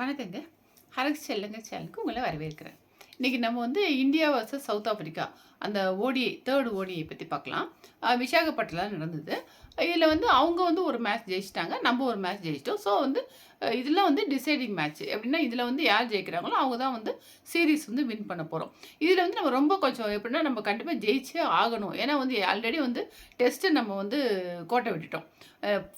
வணக்கங்க. ஹரக் செல்லுங்க சேனலுக்கு உங்களை வரவேற்கிறேன். இன்றைக்கி நம்ம வந்து இந்தியா வர்சஸ் சவுத் ஆப்பிரிக்கா அந்த ஓடிஐ தேர்ட் ஓடிஐ பற்றி பார்க்கலாம். விசாகப்பட்டினம் நடந்தது. இதில் வந்து அவங்க வந்து ஒரு மேட்ச் ஜெயிச்சிட்டாங்க நம்ம ஒரு மேட்ச் ஜெயிச்சிட்டோம். ஸோ வந்து இதில் வந்து டிசைடிங் மேட்ச் எப்படின்னா இதில் வந்து யார் ஜெயிக்கிறாங்களோ அவங்க தான் வந்து சீரீஸ் வந்து வின் பண்ண போகிறோம் இதில் வந்து நம்ம ரொம்ப கொஞ்சம் எப்படின்னா நம்ம கண்டிப்பாக ஜெயிச்சே ஆகணும். ஏன்னா வந்து ஆல்ரெடி வந்து டெஸ்ட்டு நம்ம வந்து கோட்டை விட்டுட்டோம்.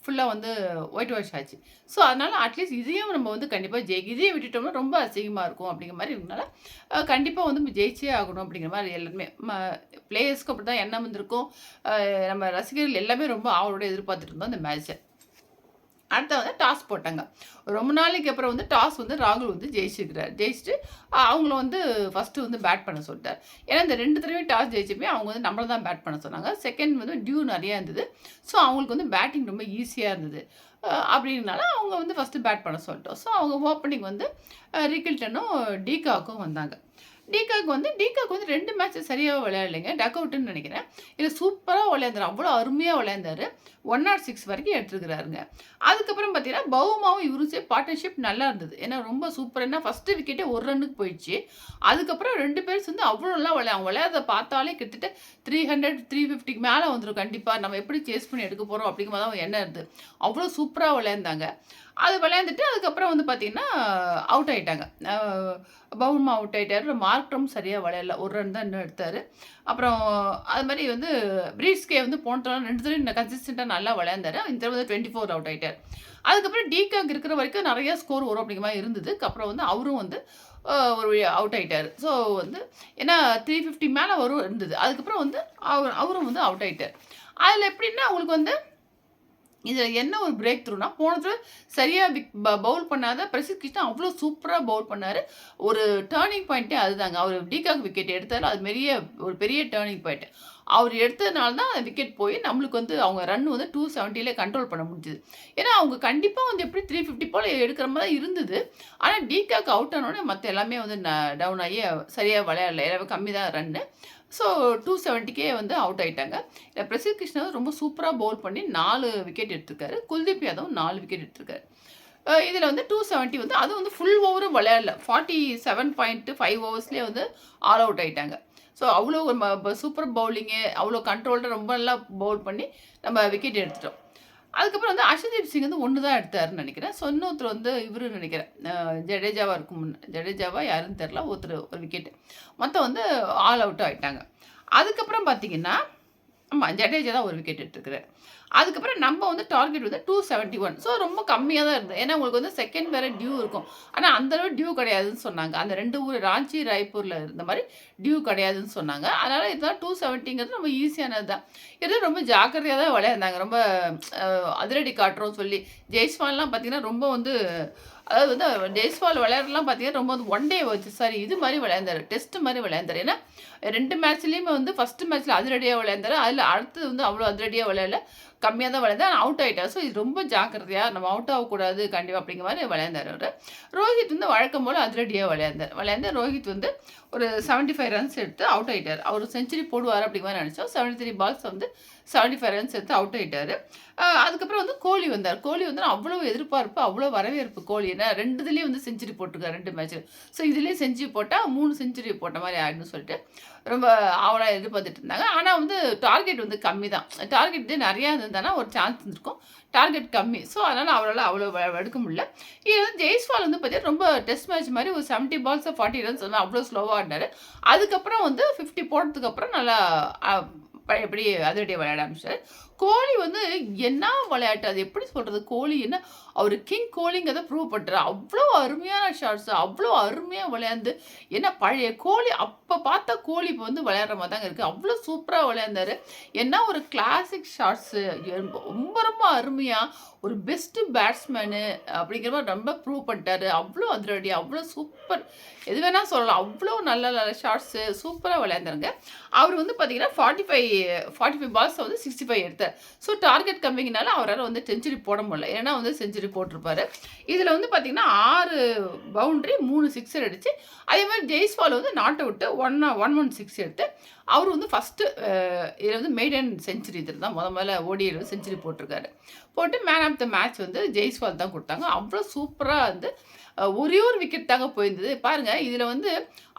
ஃபுல்லாக வந்து ஒயிட் வாஷ் ஆச்சு. ஸோ அதனால் அட்லீஸ்ட் இதையும் நம்ம வந்து கண்டிப்பாக ஜெயி இதையும் விட்டுட்டோம்னா ரொம்ப அசிங்கமாக இருக்கும் அப்படிங்கிற மாதிரி இருக்கனால கண்டிப்பாக வந்து நம்ம ஜெயிச்சே ஆகணும் அப்படிங்கிற மாதிரி எல்லாருமே பிளேயர்ஸ்க்கு அப்படி தான் எண்ணம் வந்திருக்கும். நம்ம ரசிகர்கள் எல்லாமே ரொம்ப ஆவலோட எதிர்பார்த்துட்டு இருந்தோம் அந்த மேட்ச்சை அடுத்த வந்து டாஸ் போட்டாங்க. ரொம்ப நாளைக்கு அப்புறம் வந்து டாஸ் வந்து ராகுல் வந்து ஜெயிச்சிருக்கிறார். ஜெயிச்சுட்டு அவங்கள வந்து ஃபஸ்ட்டு வந்து பேட் பண்ண சொல்லிட்டார். ஏன்னா இந்த ரெண்டு தடவை டாஸ் ஜெயிச்சப்பே அவங்க வந்து நம்மளை தான் பேட் பண்ண சொன்னாங்க. செகண்ட் வந்து டியூ நிறையா இருந்தது. ஸோ அவங்களுக்கு வந்து பேட்டிங் ரொம்ப ஈஸியாக இருந்தது. அப்படின்னால அவங்க வந்து ஃபஸ்ட்டு பேட் பண்ண சொல்லிட்டோம். ஸோ அவங்க ஓப்பனிங் வந்து ரிக்கில்டனும் டீகாக்கும் வந்தாங்க. டீகாக்கு வந்து டீகாக்கு வந்து ரெண்டு மேட்ச் சரியாக விளையாடலைங்க. டக் அவுட்டுன்னு நினைக்கிறேன். இல்லை சூப்பராக விளையாண்டார் அவ்வளோ அருமையாக விளையாண்டாரு ஒன் நாட் சிக்ஸ் வரைக்கும் எடுத்துருக்கிறாருங்க. அதுக்கப்புறம் பார்த்தீங்கன்னா பவுமாவும் இவரும் சே பார்ட்னர்ஷிப் நல்லா இருந்தது. ஏன்னா ரொம்ப சூப்பர் என்ன ஃபஸ்ட்டு விக்கெட்டே ஒரு ரன்னுக்கு போயிடுச்சு. அதுக்கப்புறம் ரெண்டு பேரும் வந்து அவ்வளோலாம் விளையா விளையாத பார்த்தாலே கிட்டத்தட்ட த்ரீ ஹண்ட்ரட் த்ரீ ஃபிஃப்டிக்கு மேலே வந்துடும் கண்டிப்பாக நம்ம எப்படி சேஸ் பண்ணி எடுக்க போகிறோம் அப்படிங்கிற மாதிரி தான் எண்ணம் இருந்தது. அவ்வளோ சூப்பராக விளையாண்டாங்க அது விளையாண்டுட்டு அதுக்கப்புறம் வந்து பார்த்தீங்கன்னா அவுட் ஆகிட்டாங்க பவுன்மா அவுட் ஆயிட்டாரு. மார்க்ரம் சரியாக விளையாடல. ஒரு ரன் தான் இன்னும் எடுத்தார். அப்புறம் அது மாதிரி வந்து பிரீட்ஸ்கே வந்து போன ரெண்டு தடவை கன்சிஸ்டண்ட்டாக நல்லா விளையாண்டாரு. இந்த தடவை வந்து டுவெண்ட்டி ஃபோர் அவுட் ஆகிட்டார் அதுக்கப்புறம் டீகாக் இருக்கிற வரைக்கும் நிறைய ஸ்கோர் வரும் அப்படிங்கிற மாதிரி இருந்தது. அப்புறம் வந்து அவரும் வந்து ஒரு அவுட் ஆகிட்டார் ஸோ வந்து ஏன்னா த்ரீ ஃபிஃப்டி மேலே வரும் இருந்தது. அதுக்கப்புறம் வந்து அவர் அவரும் வந்து அவுட் ஆகிட்டார் அதில் எப்படின்னா அவங்களுக்கு வந்து இதில் என்ன ஒரு பிரேக் த்ரூனா போன தடவை சரியாக விக் பவுல் பண்ணாத பிரசித் கிருஷ்ணா அவ்வளோ சூப்பராக பவுல் பண்ணார். ஒரு டேர்னிங் பாயிண்ட்டே அதுதாங்க. அவர் டீகாக் விக்கெட் எடுத்தார். அது பெரிய ஒரு பெரிய டேர்னிங் பாயிண்ட் அவர் எடுத்ததுனால தான் அந்த விக்கெட் போய் நம்மளுக்கு வந்து அவங்க ரன் வந்து டூ செவன்ட்டிலே கண்ட்ரோல் பண்ண முடிஞ்சுது. ஏன்னா அவங்க கண்டிப்பாக வந்து எப்படி த்ரீ ஃபிஃப்டி போல் எடுக்கிற மாதிரி தான் இருந்தது. ஆனால் டீகாக் அவுட் ஆனோடனே மற்ற எல்லாமே வந்து டவுன் ஆகி சரியாக விளையாடல. எல்லாமே கம்மி தான் ரன்னு ஸோ டூ செவன்ட்டிக்கே வந்து அவுட் ஆகிட்டாங்க இல்லை பிரசித் கிருஷ்ணா ரொம்ப சூப்பராக பவுல் பண்ணி நாலு விக்கெட் எடுத்திருக்காரு. குல்தீப் யாதவ் நாலு விக்கெட் எடுத்திருக்காரு. இதில் வந்து டூ செவன்ட்டி வந்து அது வந்து ஃபுல் ஓவரும் விளையாடல. ஃபார்ட்டி செவன் பாயிண்ட் ஃபைவ் ஓவர்ஸ்லேயே வந்து ஆல் அவுட் ஆகிட்டாங்க ஸோ அவ்வளோ சூப்பர் பவுலிங்கு அவ்வளோ கண்ட்ரோல்டாக ரொம்ப நல்லா பவுல் பண்ணி நம்ம விக்கெட் எடுத்துட்டோம். அதுக்கப்புறம் வந்து அர்ஷதீப் சிங் வந்து ஒன்று தான் எடுத்தாருன்னு நினைக்கிறேன். ஸோ இன்னொருத்தர் வந்து இவரு நினைக்கிறேன். ஜடேஜாவாக இருக்கும் முன்ன ஜடேஜாவா யாருன்னு தெரில ஒருத்தர் ஒரு விக்கெட்டு மொத்தம் வந்து ஆல் அவுட் ஆகிட்டாங்க அதுக்கப்புறம் பார்த்தீங்கன்னா ஆமாம் ஜடேஜா தான் ஒரு விக்கெட் எடுத்துருக்குறாரு. அதுக்கப்புறம் நம்ம வந்து டார்கெட் வந்து டூ செவன்ட்டி ஒன் ஸோ ரொம்ப கம்மியாக தான் இருந்தது. ஏன்னா உங்களுக்கு வந்து செகண்ட் வேறு டியூ இருக்கும். ஆனால் அந்தளவு டியூ கிடையாதுன்னு சொன்னாங்க. அந்த ரெண்டு ஊர் ராஞ்சி ராய்ப்பூரில் இருந்த மாதிரி டியூ கிடையாதுன்னு சொன்னாங்க. அதனால் இதுதான் டூ செவன்ட்டிங்கிறது ரொம்ப ஈஸியானது தான். இது ரொம்ப ஜாக்கிரதையாக தான் விளையாண்டாங்க. ரொம்ப அதிரடி காட்டுறோம் சொல்லி. ஜெய்ஸ்வால்லாம் பார்த்தீங்கன்னா ரொம்ப வந்து அதாவது வந்து ஜெய்ஸ்வால் விளையாடுறதுலாம் பார்த்தீங்கன்னா ரொம்ப வந்து ஒன் டே வச்சு சாரி இது மாதிரி விளையாண்டார். டெஸ்ட் மாதிரி விளையாண்டார். ஏன்னா ரெண்டு மேட்ச்லேயுமே வந்து ஃபஸ்ட்டு மேட்ச்சில் அதிரடியாக விளையாண்டார். அதில் அடுத்தது வந்து அவ்வளோ அதிரடியாக விளையாடல. கம்மியாக தான் விளையாண்டா அவுட் ஆகிட்டார் ஸோ இது ரொம்ப ஜாக்கிரதையாக நம்ம அவுட் ஆகக்கூடாது கண்டிப்பாக அப்படிங்கிற மாதிரி விளையாண்டார் அவர். ரோஹித் வந்து வழக்கம் போல் அதிரடியாக விளையாண்டார். விளையாண்டு ரோஹித் வந்து ஒரு செவன்ட்டி ஃபைவ் ரன்ஸ் எடுத்து அவுட் ஆகிட்டார் அவர் செஞ்சுரி போடுவார் அப்படிங்கிற மாதிரி நினச்சோம். செவன்ட்டி த்ரீ பால்ஸ் வந்து செவன்ட்டி ஃபைவ் ரன்ஸ் எடுத்து அவுட் ஆகிட்டார் அதுக்கப்புறம் வந்து கோலி வந்தார். கோலி வந்து அவ்வளோ எதிர்பார்ப்பு அவ்வளோ வரவேற்பு. கோலி ஏன்னா ரெண்டுதுலேயும் வந்து செஞ்சுரி போட்டிருக்காரு ரெண்டு மேட்ச்சில் ஸோ இதுலேயும் செஞ்சுரி போட்டால் மூணு செஞ்சுரி போட்ட மாதிரி ஆகிடும்னு சொல்லிட்டு ரொம்ப ஆவலாக எதிர்பார்த்துட்டு இருந்தாங்க. ஆனால் வந்து டார்கெட் வந்து கம்மி தான் டார்கெட் நிறையா இருந்தானா ஒரு சான்ஸ் இருந்திருக்கும். டார்கெட் கம்மி. ஸோ அதனால் அவரால் அவ்வளோ வ- எடுக்க முடியல. இது வந்து ஜெய்ஸ்வால் வந்து பார்த்தீங்கன்னா ரொம்ப டெஸ்ட் மேட்ச் மாதிரி ஒரு செவன்ட்டி பால்ஸ் ஃபார்ட்டி ரன்ஸ் வந்து அவ்வளோ ஸ்லோவாக ஆடினார். அதுக்கப்புறம் வந்து ஃபிஃப்டி போட்டதுக்கு அப்புறம் நல்லா எப்படி பழையபடி அதிரடியாக விளையாட ஆரம்பிச்சார். கோலி வந்து என்ன விளையாட்டு? அது எப்படி சொல்கிறது கோலி என்ன? அவர் கிங் கோலிங்கிறத ப்ரூவ் பண்ணுறாரு அவ்வளோ அருமையான ஷார்ட்ஸ் அவ்வளோ அருமையாக விளையாண்டு என்ன பழைய கோலி அப்போ பார்த்த கோலி இப்போ வந்து விளையாடுற மாதிரி தாங்க இருக்குது அவ்வளோ சூப்பராக விளையாண்டாரு. என்ன ஒரு கிளாசிக் ஷார்ட்ஸு ரொம்ப ரொம்ப அருமையாக ஒரு பெஸ்ட்டு பேட்ஸ்மேனு அப்படிங்கிற மாதிரி ரொம்ப ப்ரூவ் பண்ணிட்டாரு. அவ்வளோ அதிரடி அவ்வளோ சூப்பர் எது வேணால் சொல்லலாம். அவ்வளோ நல்ல நல்ல ஷார்ட்ஸு சூப்பராக விளையாண்டாருங்க. அவர் வந்து பார்த்தீங்கன்னா forty five forty five balls வந்து சிக்ஸ்டி ஃபைவ் எடுத்தார். ஸோ டார்கெட் கம்மிங்கனால அவரால் வந்து செஞ்சுரி போட முடியல. ஏன்னா வந்து செஞ்சுரி போட்டிருப்பாரு. இதில் வந்து பார்த்தீங்கன்னா ஆறு பவுண்ட்ரி மூணு சிக்ஸர் அடித்து அதே மாதிரி ஜெய்ஸ்வால் வந்து நாட்டை விட்டு ஒன் ஒன் ஒன் சிக்ஸ் எடுத்து அவர் வந்து ஃபஸ்ட்டு இதில் வந்து மெய்டன் செஞ்சுரி இதில் தான் முத முதல்ல ஓடியில் செஞ்சுரி போட்டிருக்காரு. போட்டு மேன் ஆஃப் த மேட்ச் வந்து ஜெய்ஸ்வால் தான் கொடுத்தாங்க. அவ்வளோ சூப்பராக வந்து ஒரே ஒரு விக்கெட் தாங்க போயிருந்தது. பாருங்கள் இதில் வந்து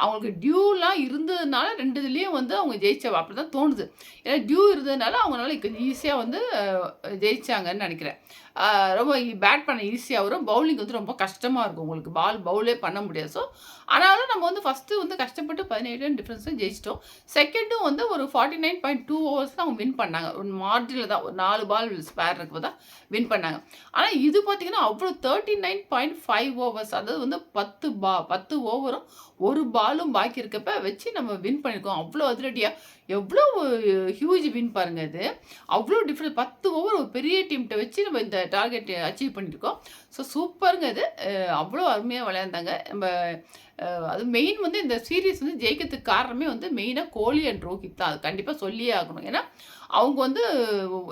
அவங்களுக்கு டியூலாம் இருந்ததுனால ரெண்டு இதுலேயும் வந்து அவங்க ஜெயிச்ச அப்படி தான் தோணுது. ஏன்னா டியூ இருந்ததுனால அவங்களால கொஞ்சம் ஈஸியாக வந்து ஜெயித்தாங்கன்னு ஜெயிச்சாங்கன்னு நினைக்கிறேன். ரொம்ப பேட் பண்ண ஈஸியாக வரும். பவுலிங் வந்து ரொம்ப கஷ்டமாக இருக்கும் உங்களுக்கு. பால் பவுலே பண்ண முடியாது. ஸோ ஆனாலும் நம்ம வந்து ஃபஸ்ட்டு வந்து கஷ்டப்பட்டு பதினேழு ரன் தான் ஜெயிச்சிட்டோம். செகண்டும் வந்து ஒரு forty nine point two overs தான் அவங்க வின் பண்ணாங்க. ஒரு மார்ஜினில் தான். ஒரு நாலு பால் ஸ்பேர் இருக்கும் தான் வின் பண்ணாங்க. ஆனால் இது பார்த்தீங்கன்னா அவ்வளோ thirty nine point five overs அதாவது வந்து பத்து பா பத்து ஓவரும் ஒரு பாலும் பாக்கி இருக்கப்ப வச்சு நம்ம வின் பண்ணியிருக்கோம் அவ்வளோ அதிரடியாக எவ்வளோ ஹியூஜ் வின் பாருங்கள் இது. அவ்வளோ டிஃப்ரெண்ட் பத்து ஓவர் ஒரு பெரிய டீம்கிட்ட வச்சு நம்ம இந்த டார்கெட் அச்சீவ் பண்ணியிருக்கோம் ஸோ சூப்பருங்க இது. அவ்வளோ அருமையாக விளையாண்டாங்க. நம்ம அது மெயின் வந்து இந்த சீரீஸ் வந்து ஜெயிக்கிறதுக்கு காரணமே வந்து மெயினாக கோலி அண்ட் ரோஹித் தான். அது கண்டிப்பாக சொல்லியே ஆகணும். ஏன்னா அவங்க வந்து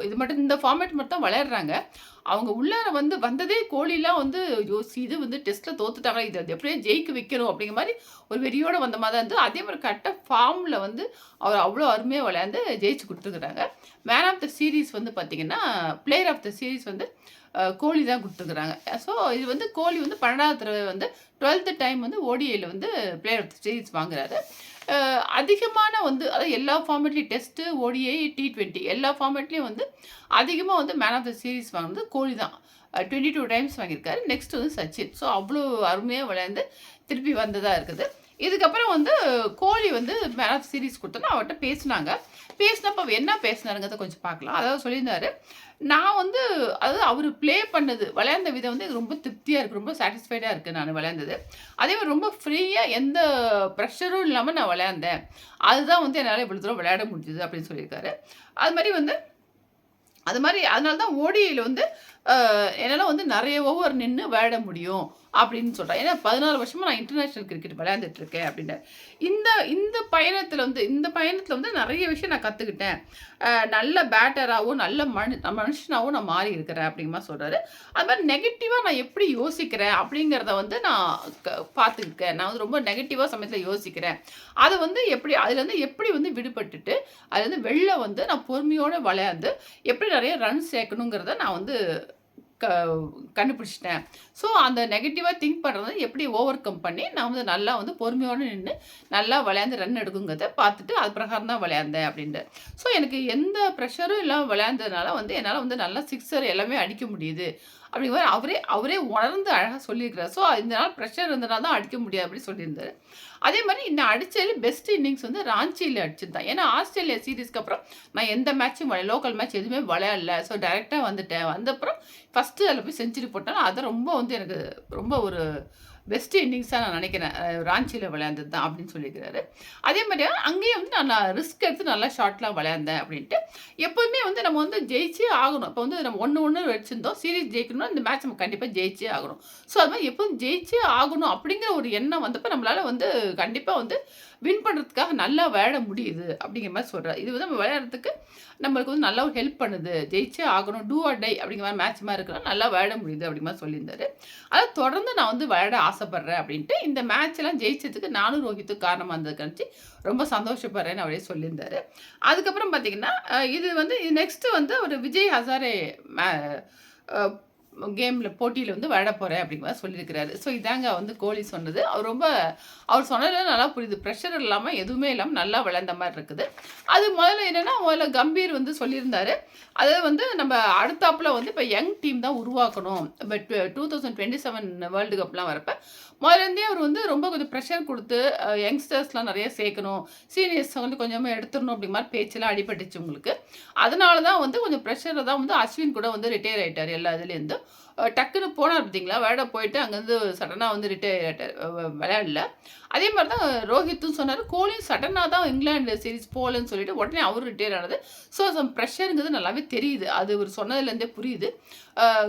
இது மட்டும் இந்த ஃபார்மேட் மட்டும் தான் விளையாடுறாங்க. அவங்க உள்ளார வந்து வந்ததே கோலிலாம் வந்து யோசி இது வந்து டெஸ்ட்டில் தோத்துட்டாங்க இது அது எப்படியே ஜெயிக்க வைக்கணும் அப்படிங்கிற மாதிரி ஒரு வெறியோட வந்த மாதிரி தான் இருந்து அதே மாதிரி கரெக்டாக ஃபார்மில் வந்து அவர் அவ்வளோ அருமையாக விளையாண்டு ஜெயிச்சு கொடுத்துருக்குறாங்க. மேன் ஆஃப் த சீரீஸ் வந்து பார்த்திங்கன்னா பிளேயர் ஆஃப் த சீரீஸ் வந்து கோழி தான் கொடுத்துருக்குறாங்க ஸோ இது வந்து கோழி வந்து பன்னெண்டாவது தடவை வந்து டுவெல்த்து டைம் வந்து ஓடிஐயில் வந்து பிளேயர் ஆஃப் த சீரீஸ் வாங்குறாரு. அதிகமான வந்து அதாவது எல்லா ஃபார்மேட்லேயும் டெஸ்ட்டு ஓடிஐ டி ட்வெண்ட்டி எல்லா ஃபார்மேட்லேயும் வந்து அதிகமாக வந்து மேன் ஆஃப் த சீரீஸ் வாங்குறது கோலி தான். டுவெண்ட்டி டூ டைம்ஸ் வாங்கியிருக்காரு. நெக்ஸ்ட் வந்து சச்சின். ஸோ அவ்வளோ அருமையாக விளையாண்டு திருப்பி வந்ததாக இருக்குது. இதுக்கப்புறம் வந்து கோலி வந்து மேன் ஆஃப் சீரீஸ் கொடுத்தோன்னா அவர்கிட்ட பேசினாங்க. பேசினப்போ அவர் என்ன பேசினாருங்கிறத கொஞ்சம் பார்க்கலாம். அதாவது சொல்லியிருந்தாரு நான் வந்து அதாவது அவர் ப்ளே பண்ணது விளையாண்ட விதம் வந்து ரொம்ப திருப்தியாக இருக்குது ரொம்ப சாட்டிஸ்ஃபைடாக இருக்குது நான் விளையாண்டது. அதே மாதிரி ரொம்ப ஃப்ரீயாக எந்த ப்ரெஷரும் இல்லாமல் நான் விளையாண்டேன். அதுதான் வந்து என்னால் இவ்வளோ தூரம் விளையாட முடிஞ்சுது அப்படின்னு சொல்லியிருக்காரு. அது மாதிரி வந்து அது மாதிரி அதனால தான் ஓடியில் வந்து என்னால் வந்து நிறைய ஓவர் நின்று விளையாட முடியும். அப்படின்னு சொல்கிறேன் ஏன்னா பதினாறு வருஷமாக நான் இன்டர்நேஷ்னல் கிரிக்கெட் விளையாண்டுட்டு இருக்கேன் அப்படின்னு இந்த இந்த பயணத்தில் வந்து இந்த பயணத்தில் வந்து நிறைய விஷயம் நான் கற்றுக்கிட்டேன் நல்ல பேட்டராகவும் நல்ல மனு மனுஷனாகவும் நான் மாறி இருக்கிறேன் அப்படிங்கிற மாதிரி சொல்கிறாரு அது மாதிரி நெகட்டிவாக நான் எப்படி யோசிக்கிறேன் அப்படிங்கிறத வந்து நான் க பார்த்துருக்கேன் நான் வந்து ரொம்ப நெகட்டிவாக சமயத்தில் யோசிக்கிறேன். அதை வந்து எப்படி அதுலேருந்து எப்படி வந்து விடுபட்டுட்டு அதுலேருந்து வெளில வந்து நான் பொறுமையோடு விளையாண்டு எப்படி நிறைய ரன் சேர்க்கணுங்கிறத நான் வந்து க கண்டுபிடிச்சிட்டேன். ஸோ அந்த நெகட்டிவாக திங்க் பண்ணுறது எப்படி ஓவர் கம் பண்ணி நான் வந்து நல்லா வந்து பொறுமையோடு நின்று நல்லா விளையாண்டு ரன் எடுக்குங்கிறத பார்த்துட்டு அது பிரகாரம் தான் விளையாண்டேன் அப்படின்ட்டு. ஸோ எனக்கு எந்த ப்ரெஷரும் இல்லாமல் விளையாண்டதுனால வந்து என்னால் வந்து நல்லா சிக்ஸர் எல்லாமே அடிக்க முடியுது. அப்படிங்கிற மாதிரி அவரே அவரே உணர்ந்து அழகாக சொல்லியிருக்கிறார். ஸோ இந்த நாள் ப்ரெஷர் இருந்தனால தான் அடிக்க முடியாது அப்படின்னு சொல்லியிருந்தார். அதே மாதிரி இன்னும் அடிச்சதுல பெஸ்ட் இன்னிங்ஸ் வந்து ராஞ்சியில் அடிச்சிருந்தேன். ஏன்னா ஆஸ்திரேலியா சீரீஸ்க்கு அப்புறம் நான் எந்த மேட்சும் விளைய லோக்கல் மேட்ச் எதுவுமே விளையாடல. ஸோ டைரெக்டாக வந்துட்டேன். வந்தப்புறம் ஃபஸ்ட்டு அதில் போய் செஞ்சுரி போட்டேன் அதை ரொம்ப வந்து எனக்கு ரொம்ப ஒரு பெஸ்ட் இன்னிங்ஸாக நான் நினைக்கிறேன். ராஞ்சியில் விளையாண்டது தான் அப்படின்னு சொல்லியிருக்கிறாரு. அதே மாதிரி அங்கேயும் வந்து நான் ரிஸ்க் எடுத்து நல்லா ஷார்ட்லாம் விளையாண்டேன் அப்படின்ட்டு. எப்போதுமே வந்து நம்ம வந்து ஜெயிச்சே ஆகணும். இப்போ வந்து நம்ம ஒன்று ஒன்று வச்சுருந்தோம் சீரீஸ் ஜெயிக்கணும்னா இந்த மேட்ச் நம்ம கண்டிப்பாக ஜெயிச்சே ஆகணும். ஸோ அது மாதிரி எப்போதும் ஜெயிச்சே ஆகணும் அப்படிங்கிற ஒரு எண்ணம் வந்தப்போ நம்மளால் வந்து கண்டிப்பாக வந்து வின் பண்ணுறதுக்காக நல்லா விளையாட முடியுது அப்படிங்கிற மாதிரி சொல்கிறார் இது வந்து நம்ம விளையாடுறதுக்கு நம்மளுக்கு வந்து நல்லா ஹெல்ப் பண்ணுது. ஜெயிச்சே ஆகணும் டூ ஆர் டை அப்படிங்கிற மாதிரி மேட்ச் மாதிரி இருக்கலாம் நல்லா விளையாட முடியுது அப்படிங்கிற மாதிரி சொல்லியிருந்தாரு. அதை தொடர்ந்து நான் வந்து விளையாட ஆசைப்பட்றேன் அப்படின்ட்டு இந்த மேட்ச்லாம் ஜெயிச்சதுக்கு நானும் ரோஹித்துக்கு காரணமாக இருந்தது கணிச்சு ரொம்ப சந்தோஷப்படுறேன்னு அவரே சொல்லியிருந்தாரு. அதுக்கப்புறம் பார்த்தீங்கன்னா இது வந்து இது நெக்ஸ்ட்டு வந்து ஒரு விஜய் ஹசாரே கேமில் போட்டியில் வந்து விளையாட போகிறேன் அப்படிங்கிற சொல்லியிருக்கிறாரு. ஸோ இதாங்க வந்து கோலி சொன்னது. அவர் ரொம்ப அவர் சொன்னது நல்லா புரியுது. ப்ரெஷர் இல்லாமல் எதுவுமே இல்லாமல் நல்லா விளையாண்ட மாதிரி இருக்குது. அது முதல்ல என்னென்னா முதல்ல கம்பீர் வந்து சொல்லியிருந்தார். அதை வந்து நம்ம அடுத்தாப்புல வந்து இப்போ யங் டீம் தான் உருவாக்கணும். இப்போ two thousand twenty seven world கப்லாம் வரப்போ முதலேருந்தே அவர் வந்து ரொம்ப கொஞ்சம் ப்ரெஷர் கொடுத்து யங்ஸ்டர்ஸ்லாம் நிறைய சேர்க்கணும் சீனியர்ஸ் வந்து கொஞ்சமாக எடுத்துடணும் அப்படி மாதிரி பேச்செல்லாம் அடிபட்டுச்சு உங்களுக்கு. அதனால தான் வந்து கொஞ்சம் ப்ரெஷரில் தான் வந்து அஸ்வின் கூட வந்து ரிட்டையர் ஆகிட்டார் எல்லா இதுலேருந்து. டக்குன்னு போனார் பார்த்தீங்களா? விளையாட போயிட்டு அங்கேருந்து சடனாக வந்து ரிட்டையர் விளையாடல. அதே மாதிரி தான் ரோஹித்தும் சொன்னார் கோலியும் சடனாக தான் இங்கிலாந்து சீரிஸ் போகலன்னு சொல்லிட்டு உடனே அவரும் ரிட்டையர் ஆனது. ஸோ சம் ப்ரெஷருங்கிறது நல்லாவே தெரியுது. அது அவர் சொன்னதுலேருந்தே புரியுது.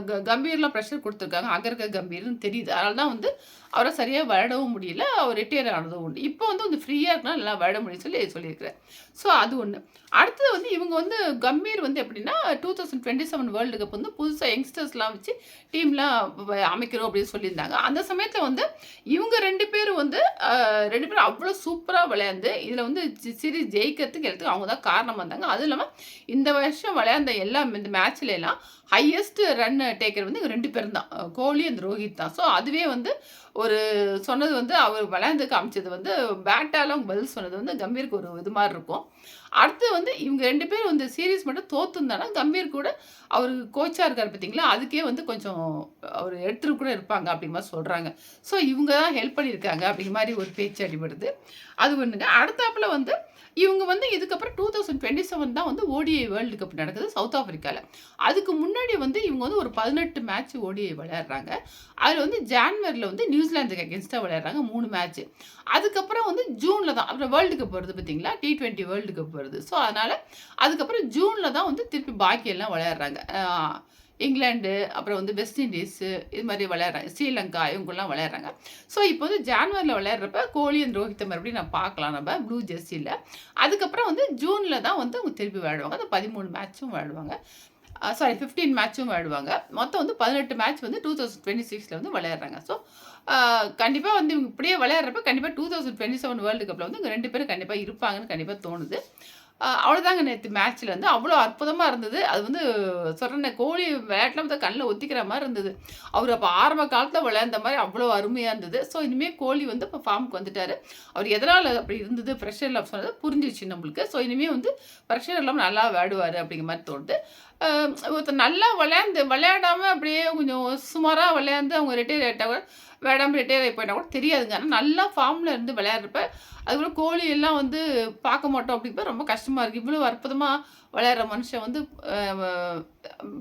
க- கம்பீர்லாம் ப்ரெஷர் கொடுத்துருக்காங்க. அங்கே இருக்க கம்பீர்னு தெரியுது. அதனால தான் வந்து அவரை சரியாக விளையாடவும் முடியல. அவர் ரிட்டையர் ஆனதும் உண்டு. இப்போ வந்து வந்து ஃப்ரீயாக இருக்கலாம் நல்லா விளையாட முடியும் சொல்லி சொல்லியிருக்கிறேன் ஸோ அது ஒன்று அடுத்தது வந்து இவங்க வந்து கம்பீர் வந்து எப்படின்னா two thousand twenty seven world cup வந்து புதுசாக யங்ஸ்டர்ஸ்லாம் வச்சு டீம்லாம் அமைக்கிறோம் அப்படின்னு சொல்லியிருந்தாங்க. அந்த சமயத்தில் வந்து இவங்க ரெண்டு பேரும் வந்து ரெண்டு பேரும் அவ்வளோ சூப்பராக விளையாண்டு இதில் வந்து சிறு ஜெயிக்கிறதுக்கு எல்லாத்துக்கும் அவங்க தான் காரணம் வந்தாங்க அதுவும் இல்லாமல் இந்த வருஷம் விளையாண்ட எல்லா இந்த மேட்ச்ல எல்லாம் ஹையஸ்ட் ரன் டேக்கர் வந்து ரெண்டு பேரும் தான். கோலி அந்த ரோஹித் தான். ஸோ அதுவே வந்து ஒரு சொன்னது வந்து அவர் விளையாண்டு அமைச்சது வந்து பேட்டாலும் பதில் சொன்னது வந்து கம்பீருக்கு ஒரு இது மாதிரி இருக்கும். அடுத்து வந்து இவங்க ரெண்டு பேரும் வந்து சீரீஸ் மட்டும் தோத்துருந்தானா கம்பீர் கூட அவர் கோச்சாக இருக்கார் பார்த்தீங்களா அதுக்கே வந்து கொஞ்சம் அவர் எடுத்துட்டு கூட இருப்பாங்க அப்படிங்கிற மாதிரி சொல்கிறாங்க ஸோ இவங்க தான் ஹெல்ப் பண்ணியிருக்காங்க அப்படிங்கிற மாதிரி ஒரு பேச்சு அடிபடுது. அது ஒன்றுங்க அடுத்தாப்பில் வந்து இவங்க வந்து இதுக்கப்புறம் டூ தௌசண்ட் டுவெண்ட்டி செவன் தான் வந்து ஓடிஐ வேர்ல்டு கப் நடக்குது சவுத் ஆஃப்ரிக்காவில் அதுக்கு முன்னாடி வந்து இவங்க வந்து ஒரு பதினெட்டு மேட்ச் ஓடிஐ விளையாடுறாங்க. அதில் வந்து ஜான்வரியில் வந்து நியூசிலாந்துக்கு அகேன்ஸ்டாக விளையாடுறாங்க மூணு மேட்ச் அதுக்கப்புறம் வந்து ஜூனில் தான் அப்புறம் வேர்ல்டு கப் வருது பார்த்தீங்களா டி டுவெண்ட்டி வேர்ல்டு கப் வருது. ஸோ அதனால் அதுக்கப்புறம் ஜூனில் தான் வந்து திருப்பி பாக்கியெல்லாம் விளையாடுறாங்க. இங்கிலாண்டு இங்கிலாந்து அப்புறம் வந்து வெஸ்ட் இண்டீஸு இது மாதிரி விளையாடுறாங்க. ஸ்ரீலங்கா இவங்கெல்லாம் விளையாடுறாங்க. ஸோ இப்போ வந்து ஜான்வரியில் விளையாடுறப்ப கோலி அந்த ரோஹித்தை மறுபடியும் நான் பார்க்கலாம் நம்ம ப்ளூ ஜெர்சியில் அதுக்கப்புறம் வந்து ஜூனில் தான் வந்து அவங்க திருப்பி விளையாடுவாங்க. அந்த பதிமூணு மேட்ச்சும் விளையாடுவாங்க. சாரி ஃபிஃப்டீன் மேட்ச்சும் விளையாடுவாங்க. மொத்தம் வந்து பதினெட்டு மேட்ச் வந்து டூ தௌசண்ட் டுவெண்ட்டி சிக்ஸில் வந்து விளையாடுறாங்க. ஸோ கண்டிப்பாக வந்து இவங்க இப்படியே விளையாடுறப்ப கண்டிப்பாக two thousand twenty seven world கப்பில் வந்து இவங்க ரெண்டு பேரும் கண்டிப்பாக இருப்பாங்கன்னு கண்டிப்பாக தோணுது. அவ்வளோதாங்க நேற்று மேட்ச்சில் வந்து அவ்வளோ அற்புதமாக இருந்தது. அது வந்து சொல்கிறேன் கோழி விளையாட்டில் வந்து கண்ணில் ஒத்திக்கிற மாதிரி இருந்தது. அவர் அப்போ ஆரம்ப காலத்தில் விளையாண்ட மாதிரி அவ்வளோ அருமையாக இருந்தது. ஸோ இனிமேல் கோழி வந்து இப்போ ஃபார்முக்கு வந்துட்டார். அவர் எதனால் அப்படி இருந்தது ப்ரெஷர் இல்லாமல் சொன்னது புரிஞ்சிச்சு நம்மளுக்கு. ஸோ இனிமேல் வந்து ப்ரெஷர் இல்லாமல் நல்லா விளையாடுவார் அப்படிங்கிற மாதிரி தோணுது. ஒருத்தர் நல்லா விளையாண்டு விளையாடாமல் அப்படியே கொஞ்சம் சுமாராக விளையாண்டு அவங்க ரிட்டையர் ஆகிட்டா கூட விளையாடாமல் ரிட்டையர் ஆகி போயிட்டா கூட தெரியாதுங்க. ஆனால் நல்லா ஃபார்மில் இருந்து விளையாடுறப்ப அதுக்குள்ள கோழி எல்லாம் வந்து பார்க்க மாட்டோம் அப்படிங்கிறப்ப ரொம்ப கஷ்டமாக இருக்குது இவ்வளோ அற்புதமாக விளையாடுற மனுஷன் வந்து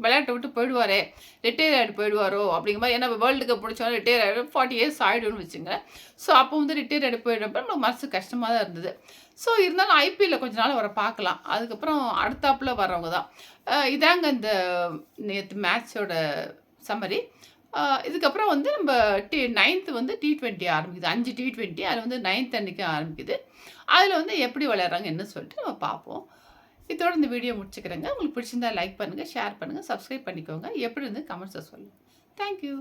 விளையாட்டை விட்டு போயிடுவாரே. ரிட்டையர் ஆகிட்டு போயிடுவாரோ அப்படிங்கிற மாதிரி. ஏன்னா வேர்ல்டு கப் பிடிச்சவங்க ரிட்டையர் ஆகிடும் ஃபார்ட்டி இயர்ஸ் ஆகிடும்னு வச்சுங்க ஸோ அப்போ வந்து ரிட்டையர் ஆகிட்டு போயிடுறப்ப நம்ம மனசு கஷ்டமாக தான் இருந்தது. ஸோ இருந்தாலும் ஐபிஎல்ல கொஞ்ச நாள் அவரை பார்க்கலாம். அதுக்கப்புறம் அடுத்தாப்புல வரவங்க தான். இதாங்க இந்த நேற்று மேட்சோட சம்மரி இதுக்கப்புறம் வந்து நம்ம டி நைன்த்து வந்து டி ட்வெண்ட்டி ஆரம்பிக்குது. அஞ்சு டி ட்வெண்ட்டி அதில் வந்து நைன்த் அன்னைக்கு ஆரம்பிக்குது. அதில் வந்து எப்படி விளையாடுறாங்க என்ன சொல்லிட்டு நம்ம பார்ப்போம். இதோட இந்த வீடியோ முடிச்சுக்கிறேங்க. உங்களுக்கு பிடிச்சிருந்தா லைக் பண்ணுங்கள் ஷேர் பண்ணுங்கள் சப்ஸ்கிரைப் பண்ணிக்கோங்க. எப்படி இருந்து கமெண்ட்ஸை சொல்லுங்கள் தேங்க்யூ